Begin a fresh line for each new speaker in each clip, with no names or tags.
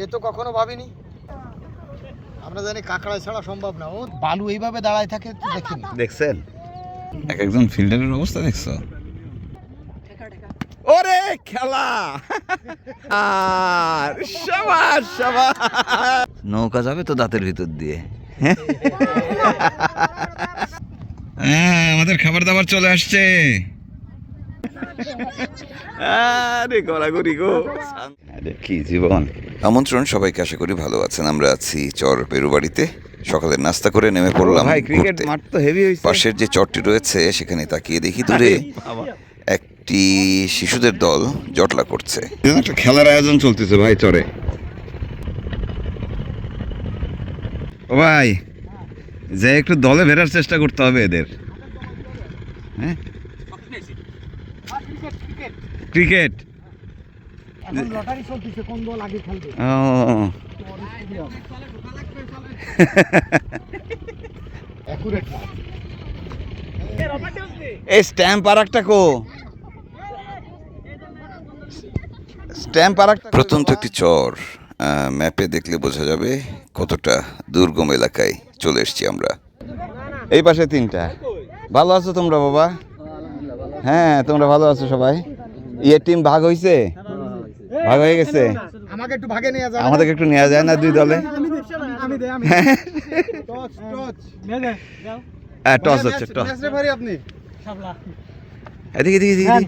এ তো কখনো ভাবিনি। আমরা জানি কাঁকড়া ছাড়া সম্ভব না। ও বালু এইভাবে দাঁড়ায় থাকে দেখিনি
দেখছেন? এক একজন ফিল্ডারের অবস্থা দেখছ? ওরে খেলা! আর সাবাস সাবাস! নৌকা যাবে তো দাঁতের ভিতর দিয়ে। হ্যাঁ? আমাদের খাবার দাবার চলে আসছে। আরে গড়াগড়ি গো। আরে কি জীবন? আমন্ত্রণ সবাইকে আশা করি ভালো আছেন। আমরা আছি চর পেরুবাড়িতে সকালে নাস্তা করে নেমে পড়লাম
ভাই ক্রিকেট মাঠ তো হেভি হয়েছে
পাশের যে চরটি রয়েছে সেখানে তাকিয়ে দেখি দূরে একটি শিশুদের দল জটলা করছে। একটা খেলার আয়োজন চলতেছে ভাই চরে। ও ভাই যে একটু দলে বেরার চেষ্টা করতে হবে এদের। হ্যাঁ ক্রিকেট
এখন লটারি চলতেছে কোন দল আগে খেলবে
ও
অ্যাকুরেট না।
এই স্ট্যাম্প আর একটা কো। স্ট্যাম্প আর একটা প্রত্যন্ত একটি চর ম্যাপে দেখলে বোঝা যাবে কতটা দুর্গম এলাকায় চলে এসেছি আমরা। এই পাশে তিনটা। ভালো আছো তোমরা বাবা? হ্যাঁ তোমরা ভালো আছো সবাই? ইয়ে টিম ভাগ হয়েছে ভাগ হয়ে গেছে?
আমাকে একটু ভাগে নিয়ে যাবে
আমাদেরকে একটু নেওয়া যায় না দুই দলে?
আমি দে আমি টচ টচ
হ্যাঁ। টস হচ্ছে টস।
আপনি?
এদিকে এদিকে এদিকে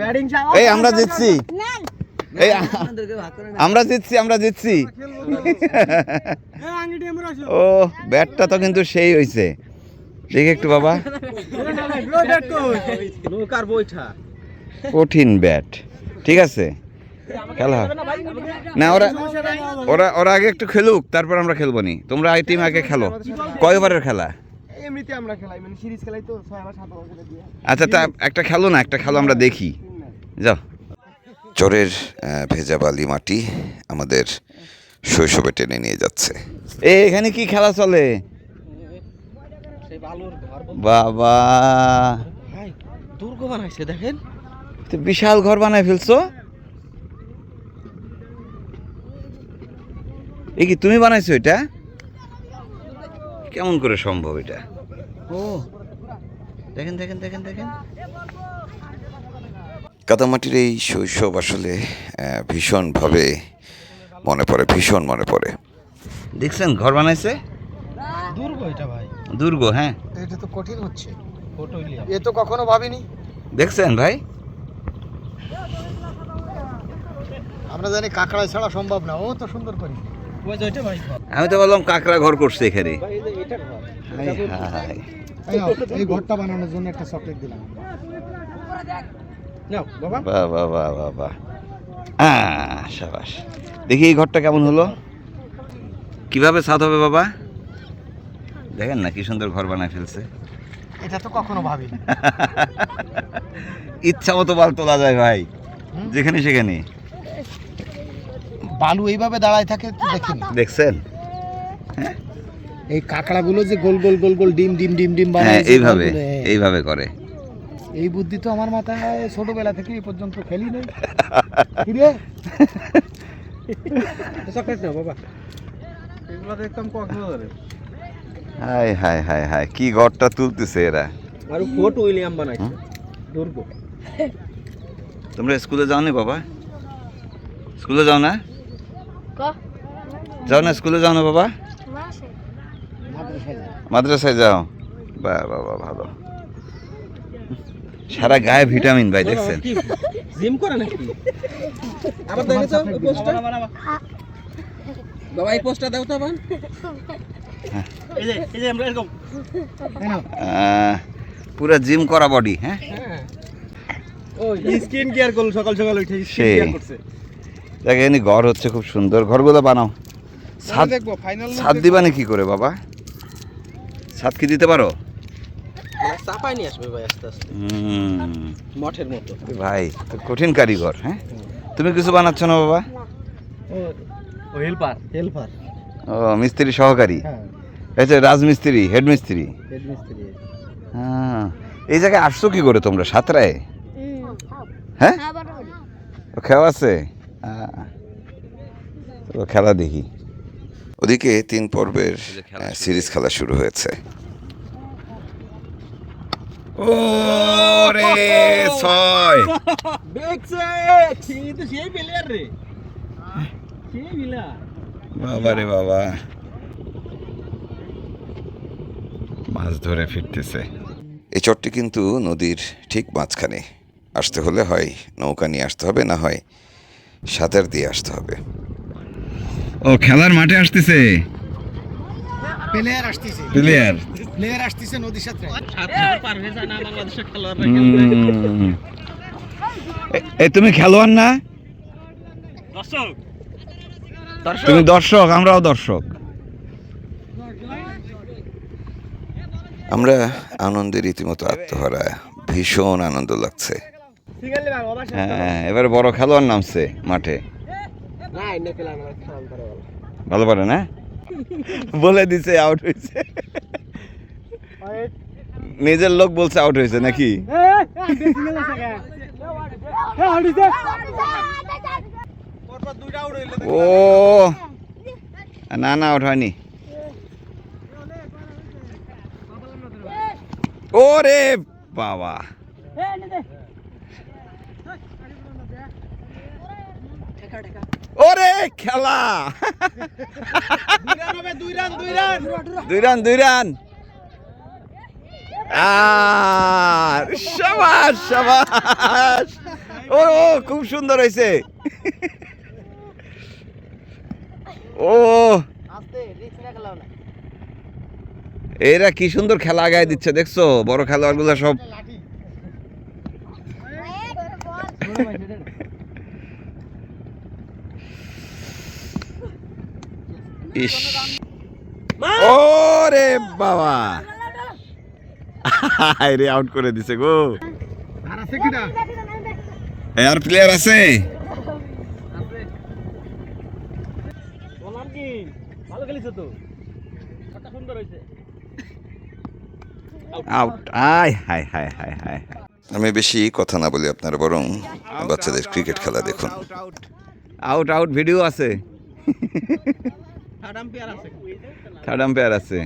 ব্যাটিং
এই আমরা জিতছি। এই আমরা জিতছি আমরা জিতছি। ও ব্যাটটা তো কিন্তু সেই হইছে। দেখি একটু বাবা।
নৌকার
কঠিন ব্যাট। ঠিক আছে? খেলা। হবে। না ওরা ওরা ওরা আগে একটু খেলুক তারপর আমরা খেলব নি। তোমরা আই টিম আগে খেলো। কয় ওভারের খেলা?
এমনিতে আমরা খেলাই মানে
আচ্ছা তা একটা খেলো না একটা খেলো আমরা দেখি। যাও। চরের ভেজা বালি মাটি আমাদের শৈশবে টেনে নিয়ে যাচ্ছে। এ এখানে কি খেলা চলে?
সেই বালুর ঘর
বাবা।
দুর্গ বানাইছে দেখেন।
তো বিশাল ঘর বানায় ফেলছো? এ কি তুমি বানাইছো এটা? কেমন করে সম্ভব এটা? ও দেখেন দেখেন দেখেন দেখেন। কাদামাটির এই শৈশব আসলে ভীষণভাবে মনে পড়ে ভীষণ মনে পড়ে। দেখছেন ঘর বানাইছে?
দুর্গ এটা ভাই।
দুর্গ হ্যাঁ।
এটা তো কঠিন হচ্ছে।
ফটো
এ তো কখনো ভাবিনি।
দেখছেন ভাই?
আমরা জানি কাঁকড়া ছাড়া সম্ভব না। ও তো সুন্দর করি।
আমি তো বললাম কাকড়া ঘর করছে এখানে।
এই
ঘরটা বানানোর জন্য একটা চকলেট দিলাম।
বাহ বাহ বাহ বাহ বাহ। সাবাস। দেখি এই ঘরটা কেমন হলো। কীভাবে ছাদ হবে বাবা? দেখেন না কি সুন্দর ঘর বানায় ফেলছে।
এটা তো কখনো ভাবিনি।
ইচ্ছা মতো বাল তোলা যায় ভাই যেখানে সেখানে।
বালু এইভাবে দাঁড়ায় থাকে দেখিনি।
দেখছেন?
এই কাঁকড়াগুলো যে গোল গোল গোল গোল ডিম ডিম ডিম ডিম
হ্যাঁ
বানায় যে
এইভাবে
হ্যাঁ।
এইভাবে করে।
এই বুদ্ধি তো আমার মাথায় ছোটবেলা থেকে এই পর্যন্ত খেলি নেই। কি রে
চকলেট নাও বাবা। এগুলো দেখতাম কক্সবাজারে।
হাই হাই হাই হাই কি ঘরটা তুলতেছে এরা?
আর ফোর্ট উইলিয়াম বানাইছে দুর্গ।
তোমরা স্কুলে যাও নি বাবা? স্কুলে যাও না? যাও না স্কুলে যাও না বাবা?
মাদ্রাসায়
যাও। বাহ বাহ ভালো। সারা গায়ে ভিটামিন ভাই দেখছেন?
জিম করে নাকি? আবার দেখেছ ওই পোস্টটা? বাবা এই পোস্টটা দাও তো আবার। এই যে এই যে আমরা এরকম
এই নাও,
আহ, পুরা জিম করা বডি হ্যাঁ?
স্কিন কেয়ার করল সকাল সকাল উঠে স্কিন
সেই।
কেয়ার করছে
দেখেন ঘর হচ্ছে খুব সুন্দর। ঘরগুলো বানাও। ছাদ
দেখব ফাইনাল
ছাদ দিবানি কি করে বাবা? ছাদ কি দিতে পারো?
চাপাই নিয়ে আসবে ভাই আস্তে আস্তে। মঠের মতো।
ভাই কঠিন কারিগর হ্যাঁ? তুমি কিছু বানাচ্ছ না বাবা?
ও হেল্পার। হেল্পার।
ও মিস্ত্রি সহকারী?
হ্যাঁ।
এই যে রাজমিস্ত্রি হেড মিস্ত্রি? হ্যাঁ। এই জায়গায় আসছো কি করে তোমরা সাতরায়? হ্যাঁ? ও খেয়াল আছে? তো খেলা দেখি। ওদিকে তিন পর্বের সিরিজ খেলা শুরু হয়েছে। ও রে ছয়।
দেখছে সেই তো সেই প্লেয়ার রে। সেই মিলা
বাবা রে বাবা। মাছ ধরে ফিরতেছে। এই চরটি কিন্তু নদীর ঠিক মাঝখানে। আসতে হলে হয় নৌকা নিয়ে আসতে হবে না হয় সাঁতার দিয়ে আসতে হবে। ও খেলার মাঠে আসতেছে?
প্লেয়ার আসতেছে।
প্লেয়ার
প্লেয়ার আসতেছে নদীর সাথে।
সাত পারবে না বাংলাদেশের খেলোয়াড়
এই তুমি খেলোয়াড় না?
দর্শক
তুমি দর্শক আমরাও দর্শক আমরা আনন্দের রীতিমতো আত্মহারা ভীষণ আনন্দ লাগছে হ্যাঁ এবারে বড় খেলোয়াড় নামছে মাঠে ভালো পারে না বলে দিছে আউট হয়েছে নিজের লোক বলছে আউট হয়েছে নাকি ও না না আউট হয়নি। ওরে বাবা। ওরে খেলা।
দুই রান দুই রান।
দুই রান দুই রান আর সাবাস ও, খুব সুন্দর হয়েছে। ও। এরা কি সুন্দর খেলা আগায় দিচ্ছে দেখছ? বড় খেলোয়াড়গুলো সব ইস। ওরে বাবা। আউট করে দিছে গো।
আর
প্লেয়ার আছে
বললাম কি ভালো খেলিছো তো? কত সুন্দর হয়েছে।
আউট আয় হায় হায় হায় হায়। আমি বেশি কথা না বলি আপনারা বরং বাচ্চাদের ক্রিকেট খেলা দেখুন। আউট আউট ভিডিও আছে।
থার্ড আম্পায়ার আছে।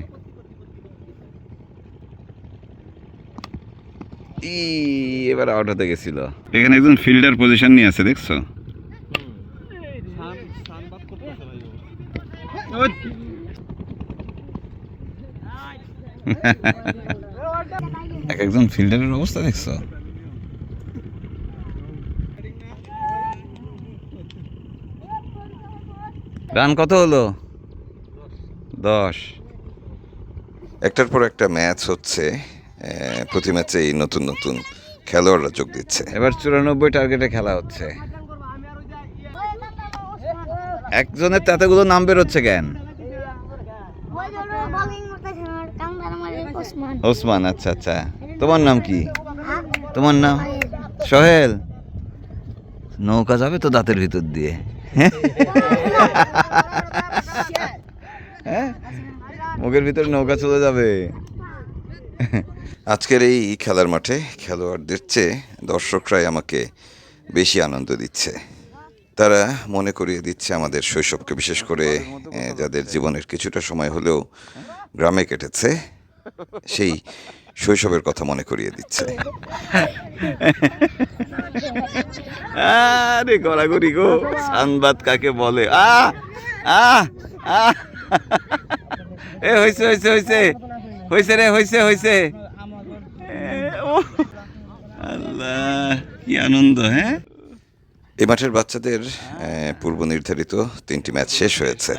এবার আউট হতে গেছিল। এখানে একজন ফিল্ডার পজিশন নিয়ে আছে দেখছ
সান সান বাদ করতেছে ভাই
এক একজন ফিল্ডারের অবস্থা দেখছ? রান কত হলো? দশ। একটার পর একটা ম্যাচ হচ্ছে প্রতি ম্যাচেই নতুন নতুন খেলোয়াড়রা যোগ দিচ্ছে। এবার চুরানব্বই টার্গেটে খেলা হচ্ছে। একজনের তাতেগুলো নাম বেরোচ্ছে কেন? ওসমান। আচ্ছা আচ্ছা। তোমার নাম কি? তোমার নাম? সোহেল। নৌকা যাবে তো দাঁতের ভিতর দিয়ে। হ্যাঁ? মুখের ভিতরে নৌকা চলে যাবে। আজকের এই খেলার মাঠে খেলোয়াড়দের চেয়ে দর্শকরাই আমাকে বেশি আনন্দ দিচ্ছে। তারা মনে করিয়ে দিচ্ছে আমাদের শৈশবকে বিশেষ করে যাদের জীবনের কিছুটা সময় হলেও গ্রামে কেটেছে। সেই শৈশবের কথা মনে করিয়ে দিচ্ছে। আরে গড়াগড়ি গো সানবাদ কাকে বলে? আ আ আ এ হইছে হইছে হইছে। হইছে রে হইছে হইছে। এ, আল্লাহ কি আনন্দ হ্যাঁ? এই মাঠের বাচ্চাদের পূর্ব নির্ধারিত তিনটি ম্যাচ শেষ হয়েছে।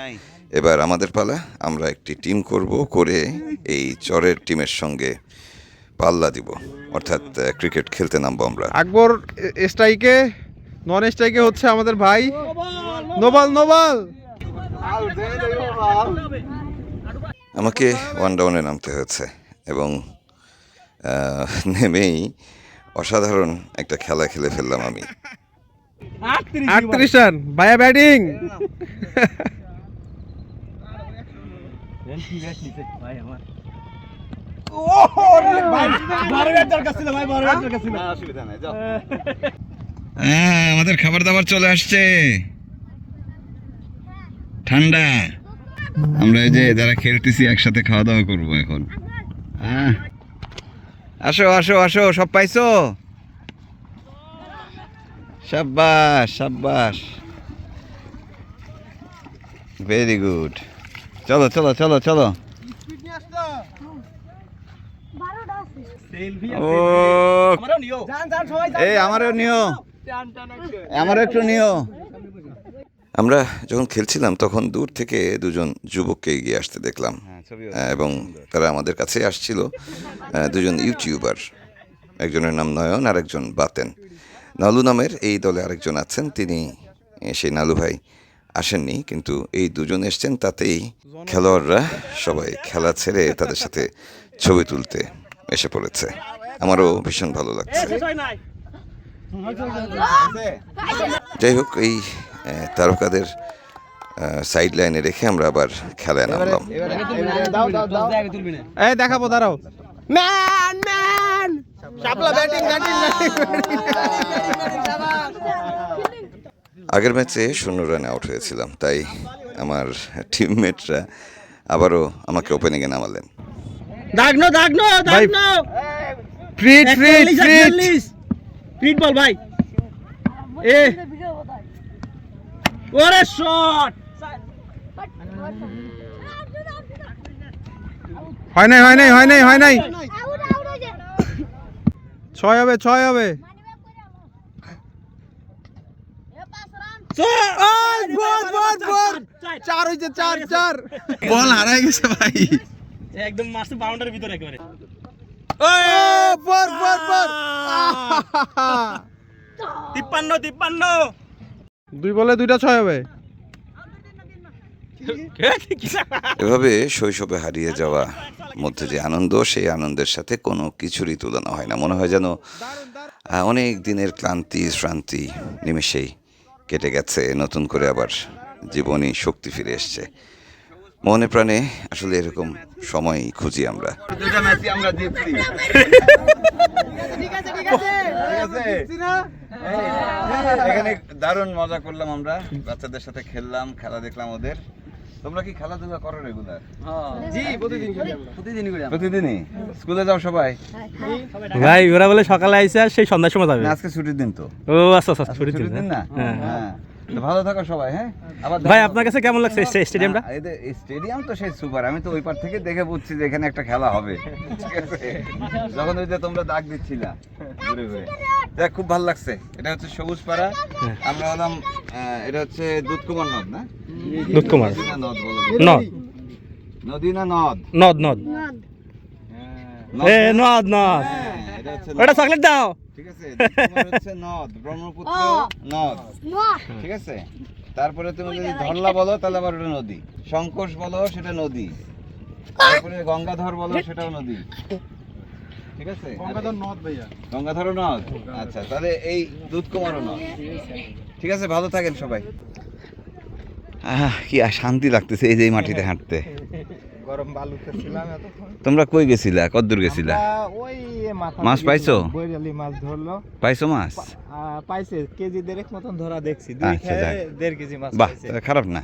এবার আমাদের পালা। আমরা একটি টিম করব করে এই চরের টিমের সঙ্গে পাল্লা দিব। অর্থাৎ ক্রিকেট খেলতে নামবো আমরা।
আকবর স্ট্রাইকে নন স্ট্রাইকে হচ্ছে আমাদের ভাই। No ball no ball!
আমাকে ওয়ান ডাউনে নামতে হয়েছে এবং নেমেই অসাধারণ একটা খেলা খেলে ফেললাম আমি।
আটত্রিশ রান ভাইয়া ব্যাটিং!
আমাদের খাবার দাবার চলে আসছে। ঠান্ডা। আমরা এই যে যারা খেলতেছি একসাথে খাওয়া দাওয়া করব এখন। হ্যাঁ। আসো আসো আসো, সব পাইছো? সাব্বাস সাব্বাস। ভেরি গুড চলো চলো চলো চলো। ও এই আমারও নিও। আমারও একটু নিও। আমরা যখন খেলছিলাম তখন দূর থেকে দুজন যুবককে এগিয়ে আসতে দেখলাম। এবং তারা আমাদের কাছে আসছিল। দুজন ইউটিউবার। একজনের নাম নয়ন আর একজন বাতেন। নালু নামের এই দলে আরেকজন আছেন। তিনি সেই নালু ভাই। আসেননি কিন্তু এই দুজন এসছেন তাতেই খেলোয়াড়রা সবাই খেলা ছেড়ে তাদের সাথে ছবি তুলতে এসে পড়েছে। আমারও ভীষণ ভালো লাগছে।
হয়
যাই হোক এই তারকাদের সাইড লাইনে রেখে আমরা আবার খেলায় নামলাম।
দাও দাও দাও
তুলবি না
এই দেখাবো দাঁড়াও।
Man man Shapla batting batting
আগের ম্যাচে শূন্য রানে আউট হয়েছিলাম তাই আমার টিমমেটরা আবারও আমাকে ওপেনিংয়ে নামালেন
দাগনো দাগনো দাগনো
ফ্রিট ফ্রিট ফ্রিট
ফিট বল ভাই এ ওরে শট
হয় নাই হয় নাই হয় নাই হয় নাই ছয় হবে ছয় হবে চার হইছে চার চার বল। হারাই গেছে ভাই।
একদম মাস্টার বাউন্ডারির ভিতরে একেবারে।
পর পর পর
তিপ্পান্ন তিপ্পান্ন।
দুই বলে দুইটা ছয় হবে।
এভাবে শৈশবে হারিয়ে যাওয়া মধ্যে যে আনন্দ সেই আনন্দের সাথে কোনো কিছুরই তুলনা হয় না। মনে হয় যেন অনেক দিনের ক্লান্তি শ্রান্তি নিমেষেই কেটে গেছে, নতুন করে আবার জীবনী, শক্তি ফিরে এসছে। মনে প্রাণে আসলে এরকম সময় খুঁজি আমরা। এখানে দারুণ মজা করলাম আমরা, বাচ্চাদের সাথে খেললাম, খেলা দেখলাম ওদের। তোমরা কি খেলাধুলা করো রেগুলার?
জি প্রতিদিন করি আমরা। করি
প্রতিদিনই? স্কুলে যাও সবাই?
ভাই ওরা বলে সকালে আইসে সেই সন্ধ্যার সময় যাবে।
আজকে ছুটির দিন তো।
ও আচ্ছা আচ্ছা ছুটির
দিন না?
হ্যাঁ।
হ্যাঁ। ভালো থাকো সবাই হ্যাঁ? আবার
ভাই আপনার কাছে কেমন লাগছে স্টেডিয়ামটা?
এদের স্টেডিয়াম তো সেই সুপার। আমি তো ওই পার থেকে দেখে বুঝছি যে এখানে একটা খেলা হবে। ঠিক আছে? যখন ওই যে তোমরা দাগ দিচ্ছিলা ঘুরে ঘুরে। দেখ খুব ভালো লাগছে। এটা হচ্ছে সবুজ পাড়া। আমরা হলাম আহ, এটা হচ্ছে দুধকুমার নদ না?
দুধকুমার
নদী না নদ বলো।
নদ।
নদী। না নদ?
নদ নদ।
নদ।
এ নদ। নদ
হ্যাঁ, এটা হচ্ছে
ওটা চকলেট দাও।
ঠিক আছে নদ ব্রহ্মপুত্র নদ। ঠিক আছে তারপরে তুমি যদি ধরলা বলো তাহলে আবার ওটা নদী। সংকোষ বলো সেটা নদী। তারপরে গঙ্গাধর বলো সেটাও নদী। ঠিক আছে? গঙ্গাধর নদ ভাইয়া। গঙ্গাধরও নদ? আচ্ছা তাহলে এই দুধ দুধকুমারও নদ। ঠিক আছে ভালো থাকেন সবাই। কি আর শান্তি লাগতেছে এই যে এই মাটিতে হাঁটতে।
গরম বালুতে ছিলাম এতক্ষণ।
তোমরা কই গেছিলা? কদ্দূর গেছিলা?
ওই
মাছ পাইছো?
বৈরালি মাছ ধরলো।
পাইছো মাছ?
পাইছে কেজি দেড়েক মতন ধরা দেখছি দুই
আচ্ছা।
দেড় কেজি মাছ
বাহ খারাপ না।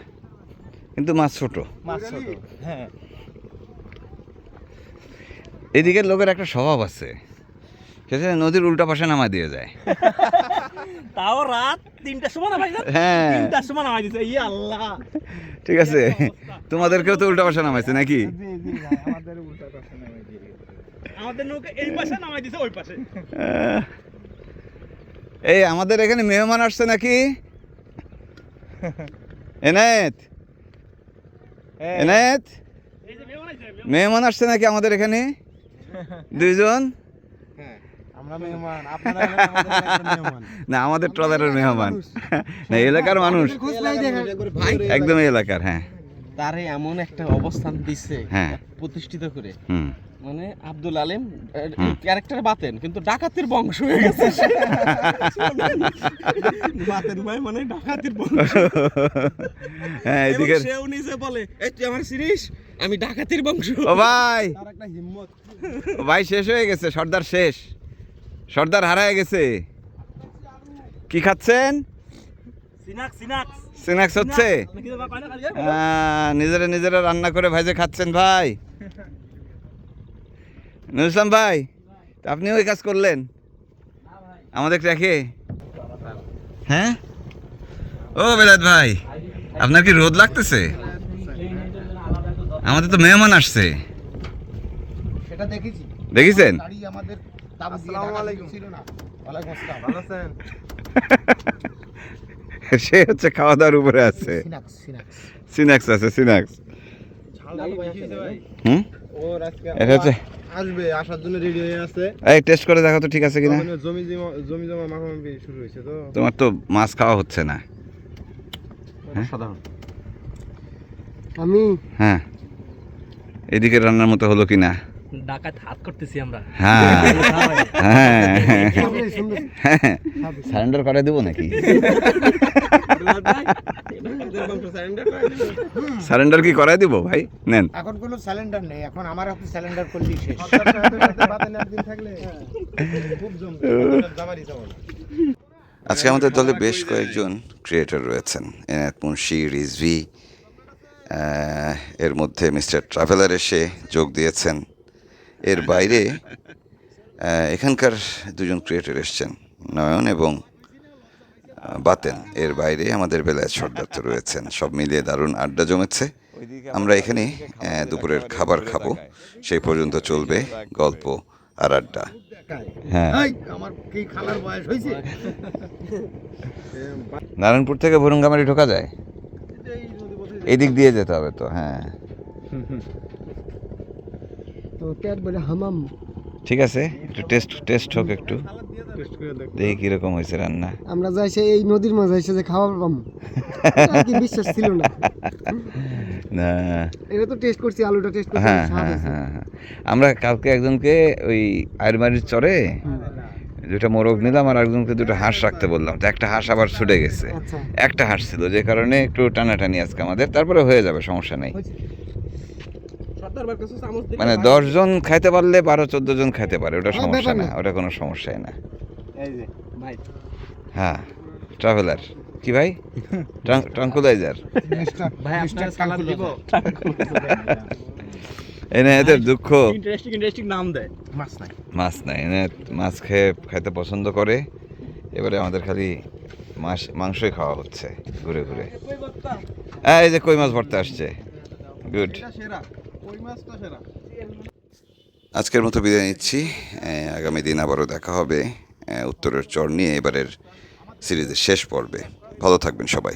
কিন্তু মাছ ছোট।
মাছ ছোট হ্যাঁ।
এদিকের লোকের একটা স্বভাব আছে। সেটা নদীর উল্টা পাশে নামা দিয়ে যায়।
তাও রাত তিনটার সময় না ভাই?
হ্যাঁ।
তিনটার সময় নামাই দিছে। আল্লাহ।
ঠিক আছে। তোমাদেরকেও তো উল্টা পাশে নামাইছে নাকি?
জি জি ভাই, আমাদের উল্টা পাশে নেমে
আমাদের নৌকা এই পাশে নামাই দিছে ওই পাশে।
এই আমাদের এখানে মেহমান আসছে নাকি? এনায়েত? এনায়েত?
এই যে মেয়ে বানাইছে
মেহমান। আসছে নাকি আমাদের এখানে? দুইজন
আমরা মেহমান আপনারা হলেন আমাদের এলাকার মেহমান
না আমাদের ট্রলারের মেহমান। না এলাকার মানুষ। একদম এলাকার হ্যাঁ।
তারে এমন একটা অবস্থান দিচ্ছে
হ্যাঁ।
প্রতিষ্ঠিত করে। মানে আব্দুল আলেম ক্যারেক্টার বাতেন কিন্তু ডাকাতের বংশ হয়ে গেছে।
বাতেন ভাই মানে ডাকাতির বংশ।
হ্যাঁ এদিকে
সেও নিজে বলে এই তুই আমার সিরিস আমি ডাকাতির বংশ।
ও ভাই।
তার একটা হিম্মত।
ভাই শেষ হয়ে গেছে সর্দার শেষ। সর্দার হারায় গেছে। কি খাচ্ছেন?
সিনাক্স
স্ন্যাক্স হচ্ছে? নিজেরা নিজেরা রান্না করে ভাইজে খাচ্ছেন ভাই। নুরসাম ভাই তা আপনি ওই কাজ করলেন? আমাদের রেখে হ্যাঁ? ও বেলাত ভাই আপনার কি রোদ লাগতেছে? আমাদের তো মেহমান আসছে।
সেটা দেখেছি।
দেখেছেন?
আমাদের তাবু দিয়ে ঢাকা ছিল না। ওয়ালাইকুম আসসালাম। ভালো আছেন?
সে হচ্ছে খাওয়া দাওয়ার উপরে আছে।
সিনাক্স
আছে সিনাক্স। হুম? এটা হচ্ছে
আসবে আসার জন্য রেডি হয়ে আছে।
এই টেস্ট করে দেখো তো ঠিক আছে কিনা।
জমি জমা জমি মাখামাখি শুরু হয়েছে তো।
তোমার তো মাছ খাওয়া হচ্ছে না।
সাধারণ
আমি
হ্যাঁ। এদিকে রান্নার মতো হলো কিনা?
ডাকাত হাত করতেছি আমরা।
হ্যাঁ। হ্যাঁ। সারেন্ডার করে দেবো নাকি? সারেন্ডার কি করাই দিব ভাই? নেন।
এখন কোনো স্যালেন্ডার নেই এখন আমার হাতে স্যালেন্ডার করলেই শেষ।
আজকে আমাদের দলে বেশ কয়েকজন ক্রিয়েটর রয়েছেন। এনায়েত মুন্সি রিজভি এর মধ্যে মিস্টার ট্রাভেলার এসে যোগ দিয়েছেন। এর বাইরে এখানকার দুজন ক্রিয়েটর এসছেন নয়ন এবং বাতেন। এর বাইরে আমাদের বেলায় সর্দার তো রয়েছেন। সব মিলিয়ে দারুণ আড্ডা জমেছে। আমরা এখানে দুপুরের খাবার খাব। সেই পর্যন্ত চলবে গল্প আর আড্ডা। হ্যাঁ।
এই, আমার কি খালার বয়স হয়েছে?
নারায়ণপুর থেকে ভুরুঙ্গামারি ঢোকা যায়? এই দিক দিয়ে যেতে হবে তো হ্যাঁ।
তো পেট বলে হামাম?
ঠিক আছে একটু টেস্ট টেস্ট হোক একটু।
দেখ
কীরকম হয়েছে রান্না।
আমরা যাই সে এই নদীর মাঝে এসে যে খাবার কি বিশ্বাস ছিল না।
না।
এটা তো টেস্ট করছি আলুটা টেস্ট করছি
হ্যাঁ হ্যাঁ হ্যাঁ হ্যাঁ। আমরা কালকে একজনকে ওই আয়রমারির চরে দুটা মোরগ নিলাম আর একজনকে দুটো হাঁস রাখতে বললাম। তো একটা হাঁস আবার ছুটে গেছে।
আচ্ছা।
একটা হাঁস ছিল যে কারণে একটু টানাটানি আজকে আমাদের। তারপরে হয়ে যাবে সমস্যা নেই
সর্দার বার কাছে চামচ দিয়ে
মানে দশ জন খাইতে পারলে বারো চোদ্দ জন খাইতে পারে ওটা
হ্যাঁ,
সমস্যা না। ওটা কোনো সমস্যাই না।
এই যে
ভাই।
হ্যাঁ ট্রাভেলার কি ভাই? ট্রাঙ্কুলাইজার। এনে এদের দুঃখ।
ইন্টারেস্টিং ইন্টারেস্টিং নাম দেয়।
মাছ নাই।
মাছ নাই এনে মাছ খেয়ে খাইতে পছন্দ করে। এবারে আমাদের খালি মাছ মাংসই খাওয়া হচ্ছে ঘুরে ঘুরে। হ্যাঁ এই যে কই মাছ ভরতে আসছে। গুড
সেরা।
আজকের মতো বিদায় নিচ্ছি। আগামী দিন আবারও দেখা হবে। উত্তরের চর নিয়ে এবারের সিরিজের শেষ পর্বে। ভালো থাকবেন সবাই।